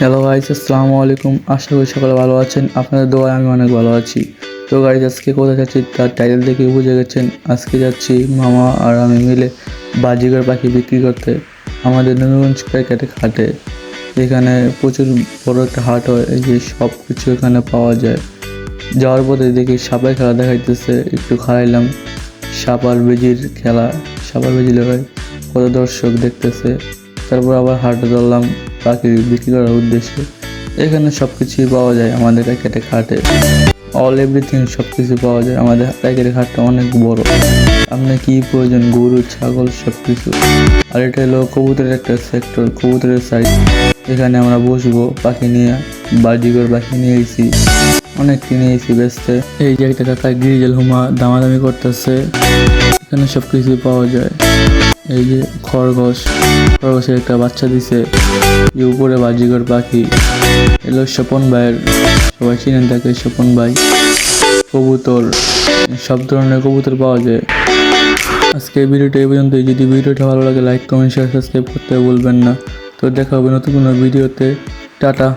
Hello guys আসসালামু আলাইকুম আশা করি সকলে ভালো আছেন। আপনাদের দোয়ায় আমি অনেক ভালো আছি। তো গাইজ আজকে কোথায় যাচ্ছি তার টাইটেল দেখে বুঝে গেছেন। আজকে যাচ্ছি মামা আর আমি মিলে বাজিগর পাখি বিক্রি করতে। আমাদের নবীগঞ্জ প্যাকেটে হাটে। এখানে প্রচুর বড় একটা হাট হয় যে সব কিছু এখানে পাওয়া যায়। যাওয়ার পথে দেখি সাপের খেলা দেখাইতেছে, একটু খাইলাম। সাপার বেজির খেলা, সাপার বেজি লাগায় কত দর্শক দেখতেছে। তারপর আবার হাটে ধরলাম। পাখি বিক্রি করার উদ্দেশ্যে এখানে সব কিছুই পাওয়া যায় আমাদের প্যাকেটে খাটে। অল এভরিথিং সব কিছু পাওয়া যায় আমাদের প্যাকেটের হাটটা অনেক বড়। আপনার কি প্রয়োজন? গরু, ছাগল সব কিছু আর এটা হলো কবুতরের একটা সেক্টর কবুতরের সাইড এখানে আমরা বসবো, পাখি নিয়ে, বাজিগর পাখি নিয়ে এসেছি অনেক কিনে এসেছি বেচতে। এই যে একটা কাকা গ্রিজেল হুমা দামাদামি করতেছে। এখানে সব কিছু পাওয়া যায়। এই যে খরগোশ, খরগোশের একটা বাচ্চা দিছে। এই উপরে বাজিগর পাখি। এলো স্বপন ভাইয়ের, সবাই চিনেন তাকে স্বপন ভাই। কবুতর, সব ধরনের কবুতর পাওয়া যায়। আজকে ভিডিওটা এই পর্যন্তই। যদি ভিডিওটা ভালো লাগে, লাইক, কমেন্ট শেয়ার সাবস্ক্রাইব করতে ভুলবেন না। তো দেখা হবে নতুন কোনো ভিডিওতে। টাটা।